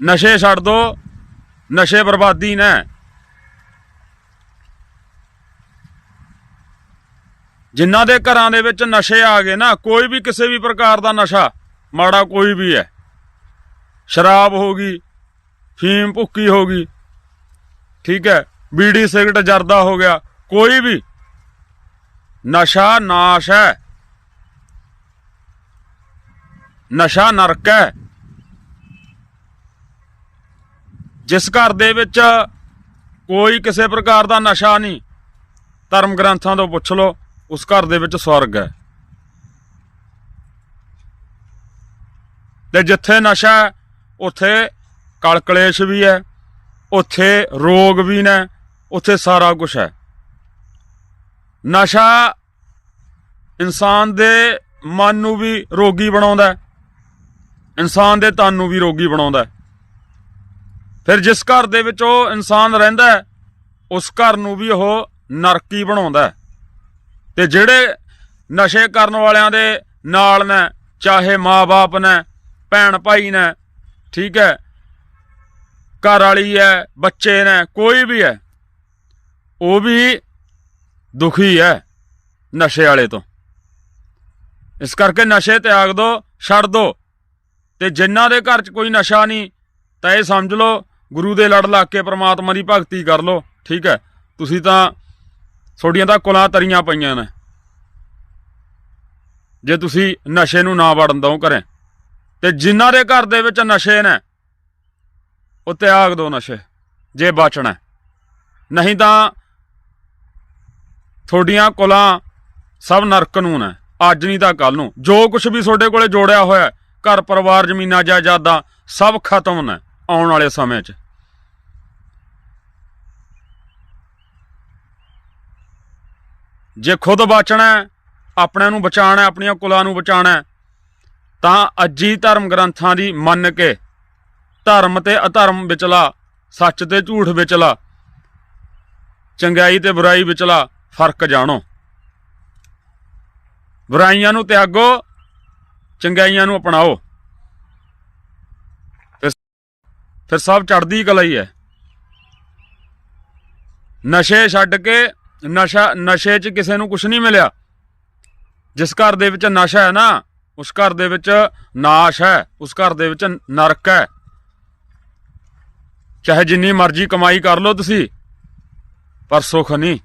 ਨਸ਼ੇ ਛੱਡ ਦੋ, ਨਸ਼ੇ ਬਰਬਾਦੀ ਨੇ। ਜਿਨ੍ਹਾਂ ਦੇ ਘਰਾਂ ਦੇ ਵਿੱਚ ਨਸ਼ੇ ਆ ਗਏ ਨਾ, ਕੋਈ ਵੀ ਕਿਸੇ ਵੀ ਪ੍ਰਕਾਰ ਦਾ ਨਸ਼ਾ, ਮਾੜਾ ਕੋਈ ਵੀ ਹੈ। ਸ਼ਰਾਬ ਹੋ ਗਈ, ਫੀਮ ਭੁੱਕੀ ਹੋ ਗਈ, ਠੀਕ ਹੈ, ਬੀੜੀ ਸਿਗਰਟ ਜਰਦਾ ਹੋ ਗਿਆ, ਕੋਈ ਵੀ ਨਸ਼ਾ ਨਾਸ਼ ਹੈ। ਨਸ਼ਾ ਨਰਕ ਹੈ। ਜਿਸ ਘਰ ਦੇ ਵਿੱਚ ਕੋਈ ਕਿਸੇ ਪ੍ਰਕਾਰ ਦਾ ਨਸ਼ਾ ਨਹੀਂ, ਧਰਮ ਗ੍ਰੰਥਾਂ ਤੋਂ ਪੁੱਛ ਲਓ, ਉਸ ਘਰ ਦੇ ਵਿੱਚ ਸਵਰਗ ਹੈ। ਤੇ ਜਿੱਥੇ ਨਸ਼ਾ ਉੱਥੇ ਕਲਕਲੇਸ਼ ਵੀ ਹੈ, ਉੱਥੇ ਰੋਗ ਵੀ ਨੇ, ਉੱਥੇ ਸਾਰਾ ਕੁਝ ਹੈ। ਨਸ਼ਾ ਇਨਸਾਨ ਦੇ ਮਨ ਨੂੰ ਵੀ ਰੋਗੀ ਬਣਾਉਂਦਾ ਇਨਸਾਨ ਦੇ ਤਨ ਨੂੰ ਵੀ ਰੋਗੀ ਬਣਾਉਂਦਾ ਫਿਰ ਜਿਸ ਘਰ ਦੇ ਵਿੱਚ ਉਹ ਇਨਸਾਨ ਰਹਿੰਦਾ ਉਸ ਘਰ ਨੂੰ ਵੀ ਉਹ ਨਰਕੀ ਬਣਾਉਂਦਾ ਹੈ। ਤੇ ਜਿਹੜੇ ਨਸ਼ੇ ਕਰਨ ਵਾਲਿਆਂ ਦੇ ਨਾਲ ਨੇ, ਚਾਹੇ ਮਾਪੇ ਨੇ ਭੈਣ ਭਾਈ ਨੇ, ਠੀਕ ਹੈ, ਘਰ ਵਾਲੀ ਹੈ, ਬੱਚੇ ਨੇ, ਕੋਈ ਵੀ ਹੈ, ਉਹ ਵੀ ਦੁਖੀ ਹੈ ਨਸ਼ੇ ਵਾਲੇ ਤੋਂ। ਇਸ ਕਰਕੇ ਨਸ਼ੇ ਤਿਆਗ ਦੋ, ਛੱਡ ਦੋ। ਤੇ ਜਿਨ੍ਹਾਂ ਦੇ ਘਰ 'ਚ ਕੋਈ ਨਸ਼ਾ ਨਹੀਂ, ਤਾਂ ਇਹ ਸਮਝ ਲਓ ਗੁਰੂ ਦੇ ਲੜ ਲੱਗ ਕੇ ਪ੍ਰਮਾਤਮਾ ਦੀ ਭਗਤੀ ਕਰ ਲਓ, ਠੀਕ ਹੈ? ਤੁਸੀਂ ਤਾਂ ਤੁਹਾਡੀਆਂ ਤਾਂ ਕੁਲਾਂ ਤਰੀਆਂ ਪਈਆਂ ਨੇ। ਜੇ ਤੁਸੀਂ ਨਸ਼ੇ ਨੂੰ ਨਾ ਵੜਨ ਦੋ ਘਰੇ, ਤੇ ਜਿਨ੍ਹਾਂ ਦੇ ਘਰ ਦੇ ਵਿੱਚ ਨਸ਼ੇ ਨੇ, ਉਹ ਤਿਆਗ ਦੋ ਨਸ਼ੇ, ਜੇ ਬਚਣਾ ਨਹੀਂ ਤਾਂ ਤੁਹਾਡੀਆਂ ਕੁਲਾਂ ਸਭ ਨਰਕ ਨੂੰ ਨੇ, ਅੱਜ ਨਹੀਂ ਤਾਂ ਕੱਲ ਨੂੰ। ਜੋ ਕੁਝ ਵੀ ਤੁਹਾਡੇ ਕੋਲੇ ਜੋੜਿਆ ਹੋਇਆ ਘਰ ਪਰਿਵਾਰ ਜ਼ਮੀਨਾਂ, ਜਾਇਦਾਦਾਂ ਸਭ ਖਤਮ ਨੇ ਆਉਣ ਵਾਲੇ ਸਮੇਂ 'ਚ। ਜੇ ਖੁਦ ਬਚਣਾ ਆਪਣਿਆਂ ਨੂੰ ਬਚਾਉਣਾ ਆਪਣੀਆਂ ਕੁਲਾਂ ਨੂੰ ਬਚਾਉਣਾ ਹੈ, ਤਾਂ ਅੱਜੀ ਧਰਮ ਗ੍ਰੰਥਾਂ ਦੀ ਮੰਨ ਕੇ ਧਰਮ ਤੇ ਅਧਰਮ ਵਿਚਲਾ ਸੱਚ ਤੇ ਝੂਠ ਵਿਚਲਾ ਚੰਗਾਈ ਤੇ ਬੁਰਾਈ ਵਿਚਲਾ ਫ਼ਰਕ ਜਾਣੋ। ਬੁਰਾਈਆਂ ਨੂੰ ਤਿਆਗੋ ਚੰਗਾਈਆਂ ਨੂੰ ਅਪਣਾਓ। ਫਿਰ ਫਿਰ ਸਭ ਚੜ੍ਹਦੀ ਕਲਾ ਹੀ ਹੈ। ਨਸ਼ੇ ਛੱਡ ਕੇ ਨਸ਼ਾ, ਨਸ਼ੇ 'ਚ ਕਿਸੇ ਨੂੰ ਕੁਝ ਨਹੀਂ ਮਿਲਿਆ। ਜਿਸ ਘਰ ਦੇ ਵਿੱਚ ਨਸ਼ਾ ਹੈ ਨਾ, ਉਸ ਘਰ ਦੇ ਵਿੱਚ ਨਾਸ਼ ਹੈ, ਉਸ ਘਰ ਦੇ ਵਿੱਚ ਨਰਕ ਹੈ। ਚਾਹੇ ਜਿੰਨੀ ਮਰਜ਼ੀ ਕਮਾਈ ਕਰ ਲਓ ਤੁਸੀਂ, ਪਰ ਸੁੱਖ ਨਹੀਂ।